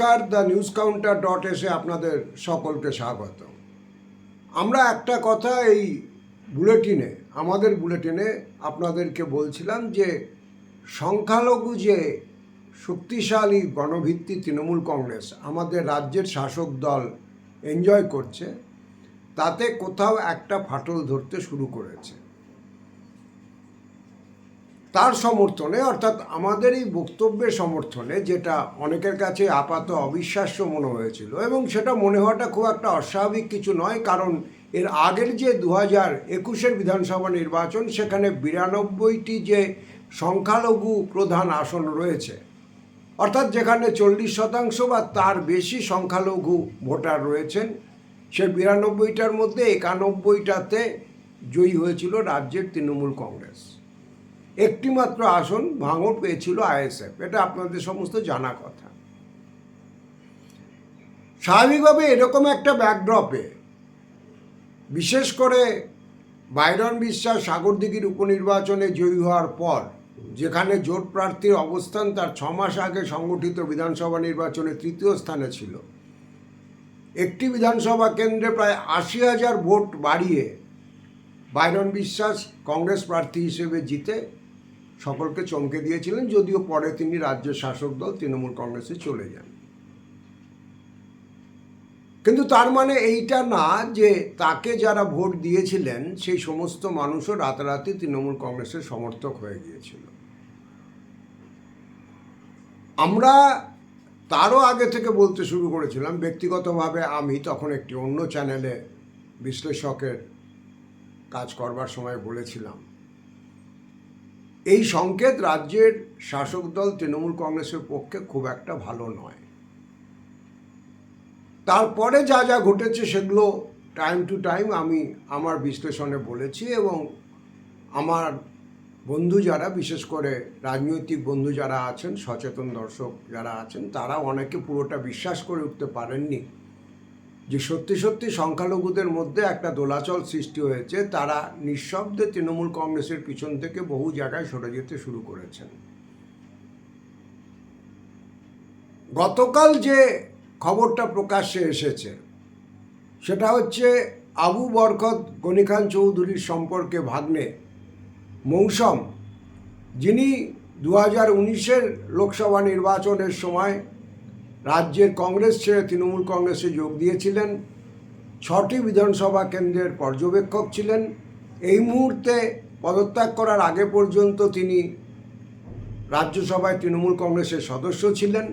নমস্কার the news counter dot এসে আপনাদের সকলকে স্বাগত আমরা একটা কথা এই বুলেটিনে, আমাদের বুলেটিনে আপনাদেরকে বলছিলাম যে, সংখ্যালঘু যে শক্তিশালী গণভিত্তি তৃণমূল কংগ্রেস, আমাদের রাজ্যের শাসক দল এনজয় করছে, তাতে কোথাও একটা ফাটল ধরতে শুরু করেছে। তার সমর্থনে, অর্থাৎ আমাদের এই বক্তব্যের সমর্থনে, যেটা অনেকের কাছে আপাত অবিশ্বাস্য মনে হয়েছিল এবং সেটা মনে হওয়াটা খুব একটা অস্বাভাবিক কিছু নয়, কারণ এর আগের যে দু হাজার একুশের বিধানসভা নির্বাচন, সেখানে বিরানব্বইটি যে সংখ্যালঘু প্রধান আসন রয়েছে, অর্থাৎ যেখানে চল্লিশ শতাংশ বা তার বেশি সংখ্যালঘু ভোটার রয়েছেন, সে বিরানব্বইটার মধ্যে একানব্বইটাতে জয়ী হয়েছিল রাজ্যের তৃণমূল কংগ্রেস। একটিমাত্র আসন ভাঙর পেয়েছিল আইএসএফ। এটা আপনাদের সমস্ত জানা কথা। স্বাভাবিকভাবে এরকম একটা ব্যাকড্রপে বিশেষ করে বাইরন বিশ্বাস সাগরদিঘির উপনির্বাচনে জয়ী হওয়ার পর, যেখানে জোট প্রার্থীর অবস্থান তার ছ মাস আগে সংগঠিত বিধানসভা নির্বাচনে তৃতীয় স্থানে ছিল। একটি বিধানসভা কেন্দ্রে প্রায় আশি হাজার ভোট বাড়িয়ে বাইরন বিশ্বাস কংগ্রেস প্রার্থী হিসেবে জিতে সকলকে চমকে দিয়েছিলেন, যদিও পরে তিনি রাজ্য শাসক দল তৃণমূল কংগ্রেসে চলে যান। কিন্তু তার মানে এইটা না যে তাকে যারা ভোট দিয়েছিলেন, সেই সমস্ত মানুষও রাতারাতি তৃণমূল কংগ্রেসের সমর্থক হয়ে গিয়েছিল। আমরা তারও আগে থেকে বলতে শুরু করেছিলাম, ব্যক্তিগতভাবে আমি তখন একটি অন্য চ্যানেলে বিশ্লেষকের কাজ করবার সময় বলেছিলাম এই সংকেত রাজ্যের শাসক দল তৃণমূল কংগ্রেসের পক্ষে খুব একটা ভালো নয়। তারপরে যা যা ঘটেছে সেগুলো টাইম টু টাইম আমি আমার বিশ্লেষণে বলেছি এবং আমার বন্ধু যারা, বিশেষ করে রাজনৈতিক বন্ধু যারা আছেন, সচেতন দর্শক যারা আছেন তারা অনেকে পুরোটা বিশ্বাস করে উঠতে পারেননি। যে সত্যি সত্যি সংখ্যালঘুদের মধ্যে একটা দোলাচল সৃষ্টি হয়েছে, তারা নিঃশব্দে তৃণমূল কংগ্রেসের পিছন থেকে বহু জায়গায় সরে যেতে শুরু করেছেন। গতকাল যে খবরটা প্রকাশ্যে এসেছে, সেটা হচ্ছে আবু বরকত গনিখান চৌধুরীর সম্পর্কে ভাগ্নে মৌসম, যিনি দু হাজার উনিশের লোকসভা নির্বাচনের সময় রাজ্যের কংগ্রেস ছেড়ে তৃণমূল কংগ্রেসে যোগ দিয়েছিলেন। ছটি বিধানসভা কেন্দ্রের পর্যবেক্ষক ছিলেন। এই মুহূর্তে পদত্যাগ করার আগে পর্যন্ত তিনি রাজ্যসভায় তৃণমূল কংগ্রেসের সদস্য ছিলেন।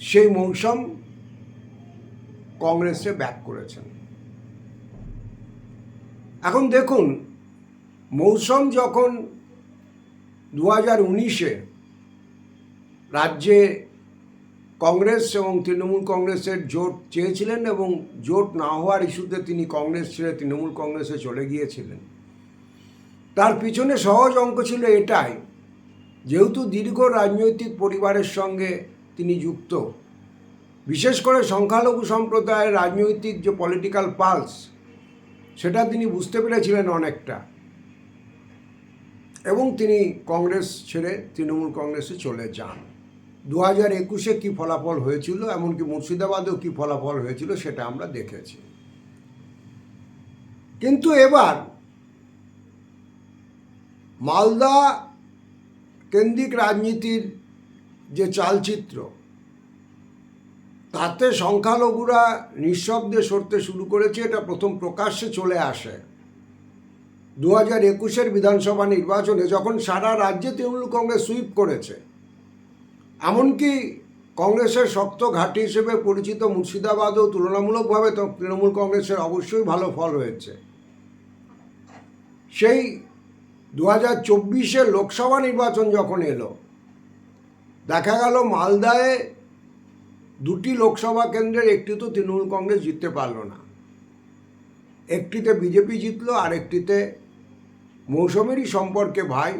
সেই মৌসুম কংগ্রেসে ব্যাক করেছেন। এখন দেখুন, মৌসুম যখন দু হাজার উনিশে রাজ্যে কংগ্রেস এবং তৃণমূল কংগ্রেসের জোট চেয়েছিলেন এবং জোট না হওয়ার ইস্যুতে তিনি কংগ্রেস ছেড়ে তৃণমূল কংগ্রেসে চলে গিয়েছিলেন। তার পিছনে সহজ অঙ্ক ছিল এটাই, যেহেতু দীর্ঘ রাজনৈতিক পরিবারের সঙ্গে তিনি যুক্ত, বিশেষ করে সংখ্যালঘু সম্প্রদায়ের রাজনৈতিক যে পলিটিক্যাল পালস সেটা তিনি বুঝতে পেরেছিলেন অনেকটা। এবং তিনি কংগ্রেস ছেড়ে তৃণমূল কংগ্রেসে চলে যান। দু হাজার একুশে কী ফলাফল হয়েছিল, এমনকি মুর্শিদাবাদেও কী ফলাফল হয়েছিল সেটা আমরা দেখেছি। কিন্তু এবার মালদা কেন্দ্রিক রাজনীতির যে চালচিত্র, তাতে সংখ্যালঘুরা নিঃশব্দে সরতে শুরু করেছে, এটা প্রথম প্রকাশ্যে চলে আসে। দু হাজার একুশের বিধানসভা নির্বাচনে যখন সারা রাজ্যে তৃণমূল কংগ্রেস সুইপ করেছে এমনকি কংগ্রেসের শক্ত ঘাঁটি হিসেবে পরিচিত মুর্শিদাবাদও তুলনামূলকভাবে তৃণমূল কংগ্রেসের অবশ্যই ভালো ফল হয়েছে। সেই দু হাজার চব্বিশের লোকসভা নির্বাচন যখন এলো, দেখা গেল মালদায় দুটি লোকসভা কেন্দ্রের একটি তো তৃণমূল কংগ্রেস জিততে পারল না। একটিতে বিজেপি জিতলো আর একটিতে মৌসুমেরই সম্পর্কে ভাই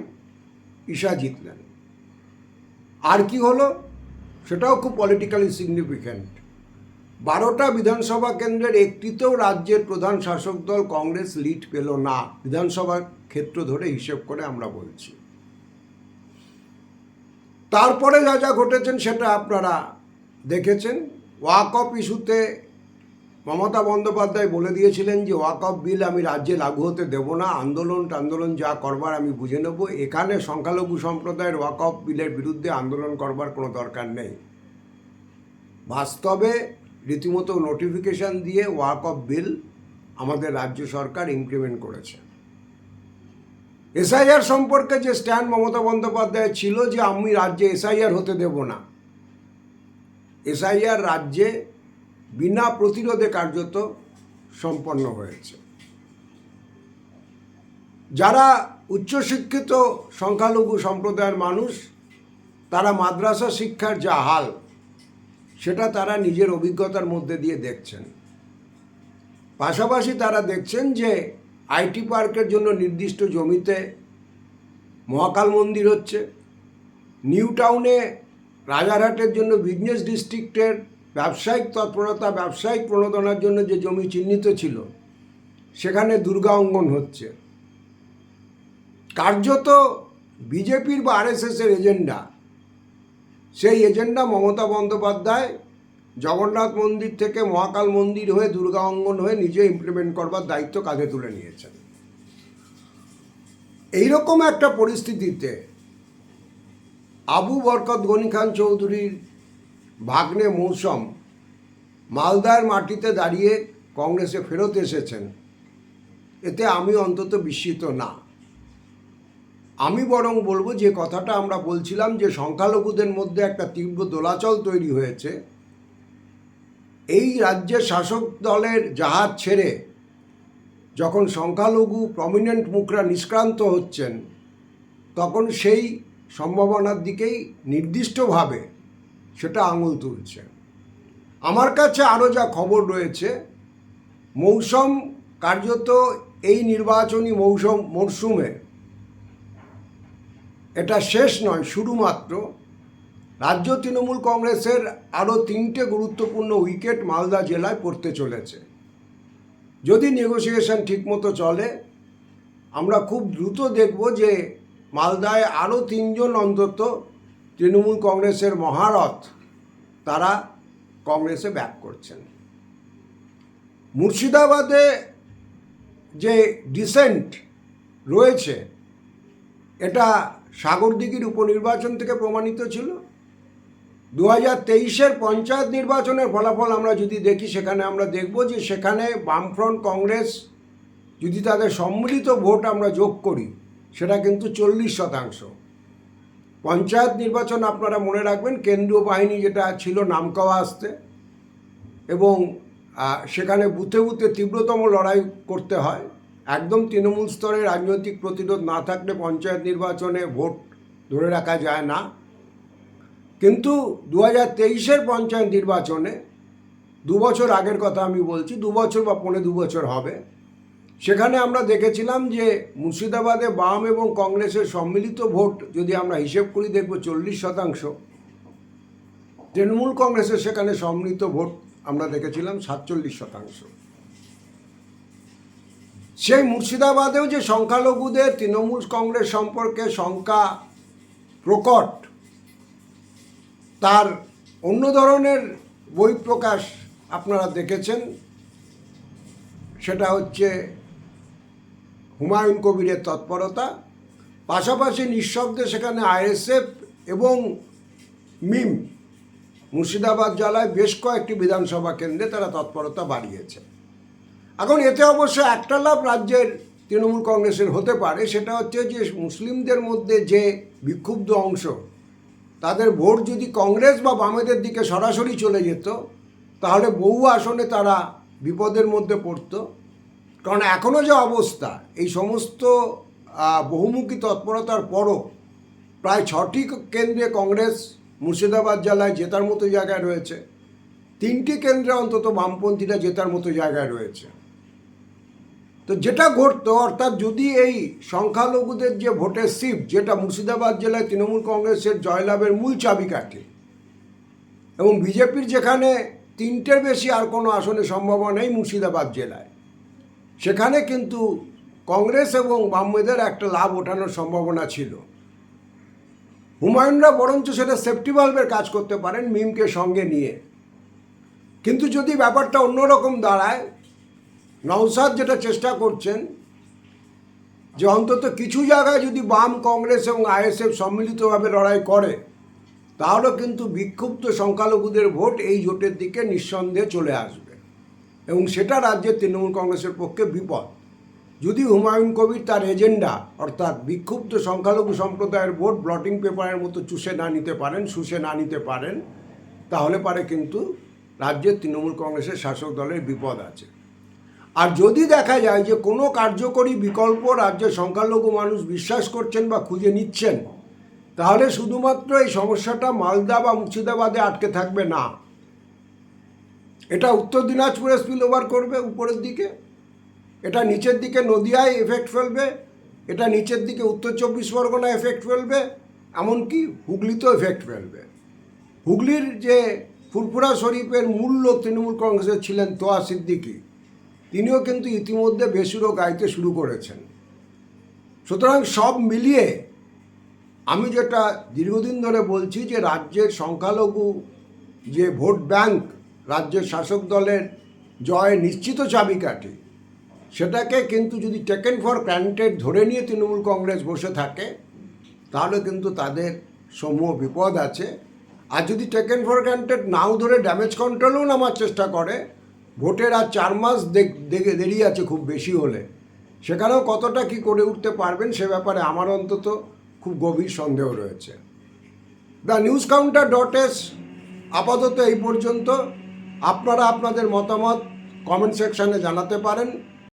ঈশা জিতলেন। আর কি হলো? সেটাও খুব পলিটিক্যালি সিগনিফিক্যান্ট বারোটা বিধানসভা কেন্দ্রের একটিতেও রাজ্যের প্রধান শাসক দল কংগ্রেস লিড পেল না। বিধানসভার ক্ষেত্র ধরে হিসেব করে আমরা বলছি। তারপরে যা যা ঘটেছেন সেটা আপনারা দেখেছেন। ওয়াক অফ ইস্যুতে মমতা বন্দ্যোপাধ্যায় বলে দিয়েছিলেন যে ওয়াক অফ বিল আমি রাজ্যে লাগু হতে দেব না। আন্দোলন টান্দোলন যা করবার আমি বুঝে নেব। এখানে সংখ্যালঘু সম্প্রদায়ের ওয়াক অফ বিলের বিরুদ্ধে আন্দোলন করবার কোনো দরকার নেই। বাস্তবে রীতিমতো নোটিফিকেশন দিয়ে ওয়াক অফ বিল আমাদের রাজ্য সরকার ইমপ্লিমেন্ট করেছে। এসআইআর সম্পর্কে যে স্ট্যান্ড মমতা বন্দ্যোপাধ্যায় ছিল যে, আমি রাজ্যে এসআইআর হতে দেব না। এসআইআর রাজ্যে বিনা প্রতিরোধে কার্যত সম্পন্ন হয়েছে। যারা উচ্চশিক্ষিত সংখ্যালঘু সম্প্রদায়ের মানুষ, তারা মাদ্রাসা শিক্ষার যা হাল, সেটা তারা নিজের অভিজ্ঞতার মধ্যে দিয়ে দেখছেন। পাশাপাশি তারা দেখছেন যে আইটি পার্কের জন্য নির্দিষ্ট জমিতে মহাকাল মন্দির হচ্ছে। নিউ টাউনে রাজারহাটের জন্য বিজনেস ডিস্ট্রিক্টের ব্যবসায়িক তৎপরতা, ব্যবসায়িক প্রণোদনার জন্য যে জমি চিহ্নিত ছিল, সেখানে দুর্গা অঙ্গন হচ্ছে। কার্যত বিজেপির বা আরএসএসের এজেন্ডা। সেই এজেন্ডা মমতা বন্দ্যোপাধ্যায় জগন্নাথ মন্দির থেকে মহাকাল মন্দির হয়ে দুর্গা অঙ্গন হয়ে নিজে ইমপ্লিমেন্ট করবার দায়িত্ব কাঁধে তুলে নিয়েছেন। এইরকম একটা পরিস্থিতিতে আবু বরকত গনি খান চৌধুরীর ভাগ্নে মৌসম, মালদার মাটিতে দাঁড়িয়ে কংগ্রেসে ফেরত এসেছেন। এতে আমি অন্তত বিস্মিত না। আমি বরং বলব যে কথাটা আমরা বলছিলাম যে সংখ্যালঘুদের মধ্যে একটা তীব্র দোলাচল তৈরি হয়েছে। এই রাজ্যের শাসক দলের জাহাজ ছেড়ে যখন সংখ্যালঘু প্রমিনেন্ট মুখরা নিষ্ক্রান্ত হচ্ছেন, তখন সেই সম্ভাবনার দিকেই নির্দিষ্টভাবে সেটা আঙুল তুলছে। আমার কাছে আরও যা খবর রয়েছে, মৌসুম কার্যত এই নির্বাচনী মৌসুম মরশুমে এটা শেষ নয়, শুধুমাত্র রাজ্য তৃণমূল কংগ্রেসের আরও তিনটে গুরুত্বপূর্ণ উইকেট মালদা জেলায় পড়তে চলেছে। যদি নেগোসিয়েশন ঠিকমতো চলে, আমরা খুব দ্রুত দেখব যে মালদায় আরও তিনজন অন্তত তৃণমূল কংগ্রেসের মহারথ, তারা কংগ্রেসে ব্যাক করছেন। মুর্শিদাবাদে যে ডিসেন্ট রয়েছে, এটা সাগরদিঘির উপনির্বাচন থেকে প্রমাণিত ছিল। দু হাজার তেইশের পঞ্চায়েত নির্বাচনের ফলাফল আমরা যদি দেখি, সেখানে আমরা দেখব যে সেখানে বামফ্রন্ট কংগ্রেস যদি তাদের সম্মিলিত ভোট আমরা যোগ করি, সেটা কিন্তু চল্লিশ শতাংশ। পঞ্চায়েত নির্বাচন আপনারা মনে রাখবেন, কেন্দ্রীয় বাহিনী যেটা ছিল নামকাওয়া আসতে এবং সেখানে বুথে বুথে তীব্রতম লড়াই করতে হয়। একদম তৃণমূল স্তরে রাজনৈতিক প্রতিরোধ না থাকলে পঞ্চায়েত নির্বাচনে ভোট ধরে রাখা যায় না। কিন্তু দু হাজার তেইশের পঞ্চায়েত নির্বাচনে দু বছর আগের কথা আমি বলছি, দু বছর বা পৌনে দু বছর হবে। সেখানে আমরা দেখেছিলাম যে মুর্শিদাবাদে বাম এবং কংগ্রেসের সম্মিলিত ভোট যদি আমরা হিসেব করি, দেখব চল্লিশ শতাংশ। তৃণমূল কংগ্রেসের সেখানে সম্মিলিত ভোট আমরা দেখেছিলাম সাতচল্লিশ শতাংশ। সেই মুর্শিদাবাদেও যে সংখ্যালঘুদের তৃণমূল কংগ্রেস সম্পর্কে শঙ্কা প্রকট, তার অন্য ধরনের বই প্রকাশ আপনারা দেখেছেন। সেটা হচ্ছে হুমায়ুন কবিরের তৎপরতা, পাশাপাশি নিঃশব্দে সেখানে আইএসএফ এবং মিম মুর্শিদাবাদ জেলায় বেশ কয়েকটি বিধানসভা কেন্দ্রে তারা তৎপরতা বাড়িয়েছে। এখন এতে অবশ্য একটা লাভ রাজ্যের তৃণমূল কংগ্রেসের হতে পারে, সেটা হচ্ছে যে মুসলিমদের মধ্যে যে বিক্ষুব্ধ অংশ, তাদের ভোট যদি কংগ্রেস বা বামেদের দিকে সরাসরি চলে যেত, তাহলে বহু আসনে তারা বিপদের মধ্যে পড়তো। কারণ এখনও যে অবস্থা, এই সমস্ত বহুমুখী তৎপরতার পরও প্রায় ছটি কেন্দ্রে কংগ্রেস মুর্শিদাবাদ জেলায় জেতার মতো জায়গায় রয়েছে। তিনটি কেন্দ্রে অন্তত বামপন্থীরা জেতার মতো জায়গায় রয়েছে। তো যেটা ঘটতো, অর্থাৎ যদি এই সংখ্যালঘুদের যে ভোটের সিপ যেটা মুর্শিদাবাদ জেলায় তৃণমূল কংগ্রেসের জয়লাভের মূল চাবিকাঠি, এবং বিজেপির যেখানে তিনটের বেশি আর কোনো আসনে সম্ভাবনা নেই মুর্শিদাবাদ জেলায় সেখানে কিন্তু কংগ্রেস এবং বামেদের একটা লাভ ওঠানোর সম্ভাবনা ছিল। হুমায়ুনরা বরঞ্চ সেটা সেফটি ভালভের কাজ করতে পারেন মিমকে সঙ্গে নিয়ে। কিন্তু যদি ব্যাপারটা অন্যরকম দাঁড়ায় নওসাদ যেটা চেষ্টা করছেন যে অন্তত কিছু জায়গায় যদি বাম কংগ্রেস এবং আইএসএফ সম্মিলিতভাবে লড়াই করে, তাহলে কিন্তু বিক্ষুব্ধ সংখ্যালঘুদের ভোট এই জোটের দিকে নিঃসন্দেহে চলে আসবে। এবং সেটা রাজ্যের তৃণমূল কংগ্রেসের পক্ষে বিপদ। যদি হুমায়ুন কবির তার এজেন্ডা, অর্থাৎ বিক্ষুব্ধ সংখ্যালঘু সম্প্রদায়ের ভোট ব্লটিং পেপারের মতো চুষে না নিতে পারেন, শুষে না নিতে পারেন, তাহলে পারে কিন্তু রাজ্যের তৃণমূল কংগ্রেসের শাসক দলের বিপদ আছে। আর যদি দেখা যায় যে কোনো কার্যকরী বিকল্প রাজ্যের সংখ্যালঘু মানুষ বিশ্বাস করছেন বা খুঁজে নিচ্ছেন, তাহলে শুধুমাত্র এই সমস্যাটা মালদা বা মুর্শিদাবাদে আটকে থাকবে না। এটা উত্তর দিনাজপুরে স্পিল ওভার করবে উপরের দিকে। এটা নিচের দিকে নদিয়ায় এফেক্ট ফেলবে। এটা নিচের দিকে উত্তর চব্বিশ পরগনা এফেক্ট ফেলবে। এমনকি হুগলিতেও এফেক্ট ফেলবে। হুগলির যে ফুরফুরা শরীফের মূল লোক তৃণমূল কংগ্রেসের ছিলেন তোয়া সিদ্দিকি, তিনিও কিন্তু ইতিমধ্যে বেসুরো গাইতে শুরু করেছেন। সুতরাং সব মিলিয়ে আমি যেটা দীর্ঘদিন ধরে বলছি যে রাজ্যের সংখ্যালঘু যে ভোট ব্যাংক রাজ্যের শাসক দলের জয় নিশ্চিত চাবিকাঠি সেটাকে কিন্তু যদি টেকেন ফর গ্রান্টেড ধরে নিয়ে তৃণমূল কংগ্রেস বসে থাকে, তাহলে কিন্তু তাদের সমূহ বিপদ আছে। আর যদি টেকেন ফর গ্রান্টেড নাও ধরে ড্যামেজ কন্ট্রোলও নামার চেষ্টা করে, ভোটের আর চার মাস দেরি আছে খুব বেশি হলে। সেখানেও কতটা কি করে উঠতে পারবেন সে ব্যাপারে আমার অন্তত খুব গভীর সন্দেহ রয়েছে। The news counter dot S আপাতত এই পর্যন্ত। আপনারা আপনাদের মতামত কমেন্ট সেকশানে জানাতে পারেন।